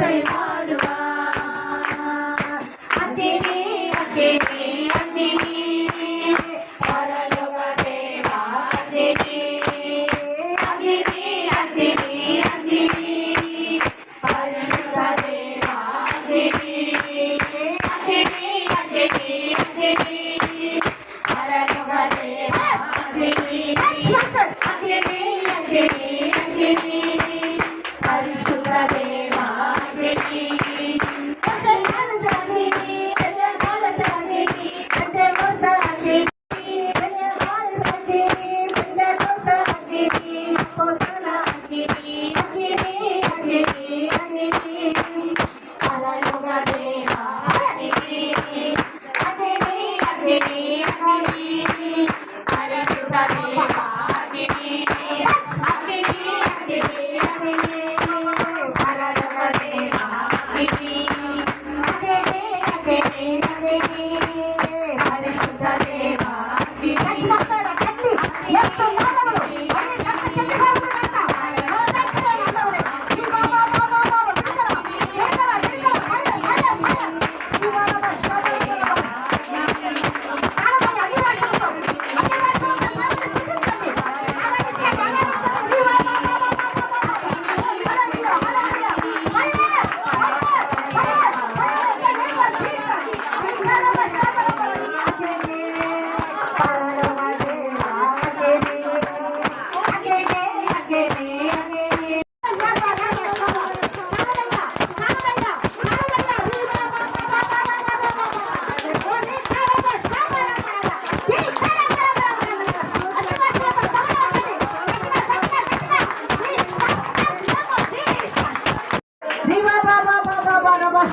say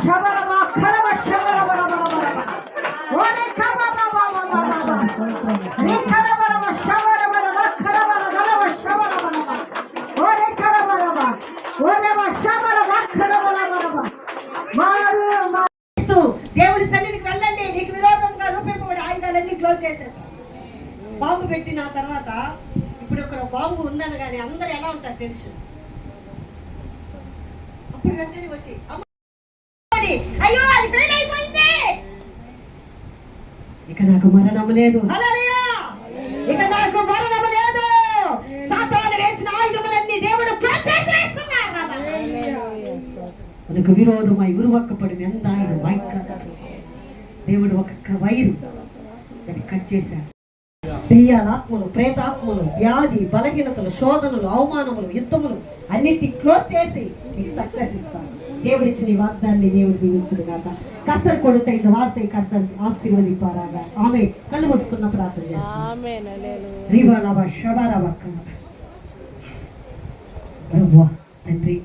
Shabbat పెట్టిన తర్వాత ఇప్పుడు ఒక బాంబు ఉందని కానీ అందరు ఎలా ఉంటారు టెన్షన్ అప్పుడు వెంటనే వచ్చి అయ్యో అది ఫెయిల్ అయిపోయింది! ఇక నాకు మరణం లేదు. ఇక నాకు మరణం లేదు. సాతాను వేసిన ఆయుధములన్నీ దేవుడు మనకు విరోధమై ఉరువక్కపడిన ఎంత ఆయన మైక. దేవుడు ఒక వైరు దాన్ని కట్ చేశాడు. దెయ్యాలాత్మలు ప్రేతాత్మలు వ్యాధి బలహీనతలు శోధనలు అవమానములు యుద్ధములు అన్నిటి క్లోజ్ చేసి నీకు సక్సెస్ ఇస్తాను. దేవుడు ఇచ్చిన ఈ వాగ్దాన్ని దేవుడు దీవించుడు కాక కర్తరు కొడుత ఈ వార్త కర్తను ఆశీర్వదిపారాగా ఆమె కళ్ళు మూసుకున్న ప్రార్థన చేస్తాను. తండ్రి